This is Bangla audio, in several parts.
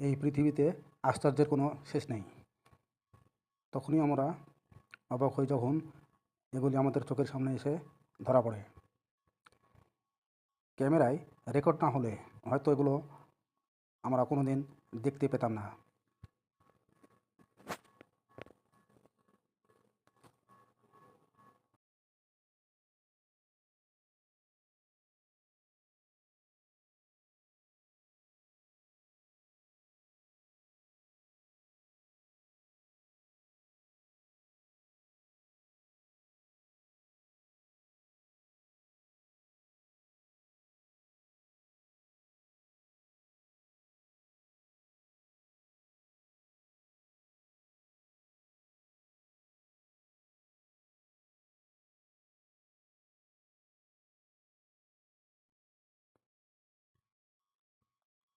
এই পৃথিবীতে আশ্চর্যের কোনো শেষ নেই। তখনই আমরা অবাক হই যখন এগুলি আমাদের চোখের সামনে এসে ধরা পড়ে। ক্যামেরায় রেকর্ড না হলে হয়তো এগুলো আমরা কোনো দিন দেখতে পেতাম না।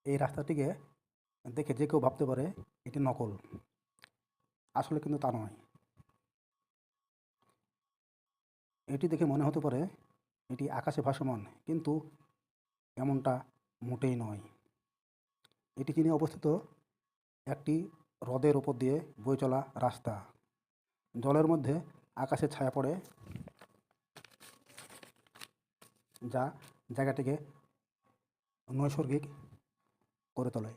এই রাস্তাটিকে দেখে যে কেউ ভাবতে পারে এটি নকল। আসলে কিন্তু তা নয়। এটি দেখে মনে হতে পারে এটি আকাশে ভাসমান, কিন্তু এমনটা মোটেই নয়। এটি চীনে অবস্থিত একটি হ্রদের ওপর দিয়ে বয়ে চলা রাস্তা। জলের মধ্যে আকাশের ছায়া পড়ে, যা জায়গাটিকে নৈসর্গিক করে তোলে।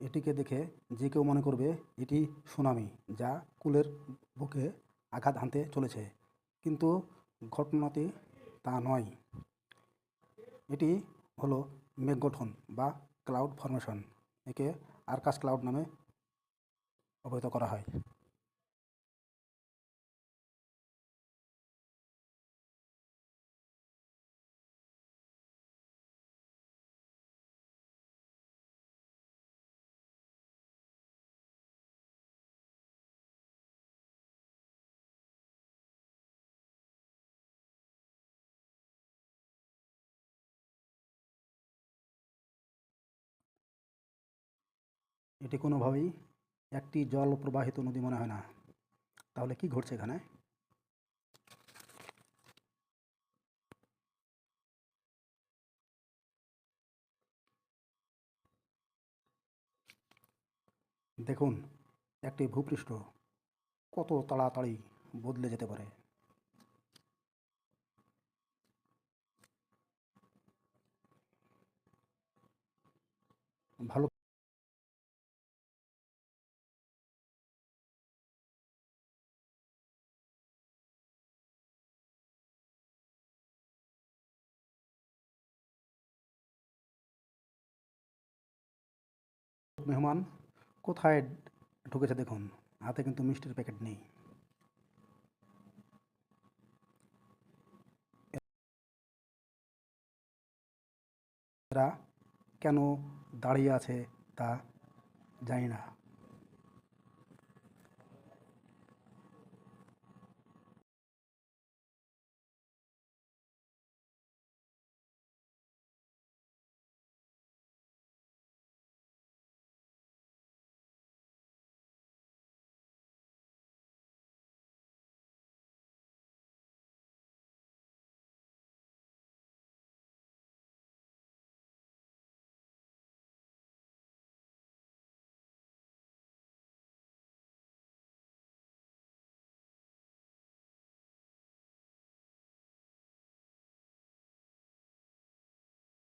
এটিকে দেখে যে কেউ মনে করবে এটি সুনামি, যা কুলের বুকে আঘাত হানতে চলেছে। কিন্তু ঘটনাটি তা নয়। এটি হলো মেঘ গঠন বা ক্লাউড ফর্মেশন, একে আরকাস ক্লাউড নামে অবহিত করা হয়। এটি কোনোভাবেই একটি জল প্রবাহিত নদী মনে হয় না। তাহলে কি ঘটছে এখানে? দেখুন, একটি ভূপৃষ্ঠ কত তাড়াতাড়ি বদলে যেতে পারে। ভালো মেহমান, কোথায় ঢুকেছে দেখুন। হাতে কিন্তু মিষ্টির প্যাকেট নেই। কেন দাঁড়িয়ে আছে তা জানি না।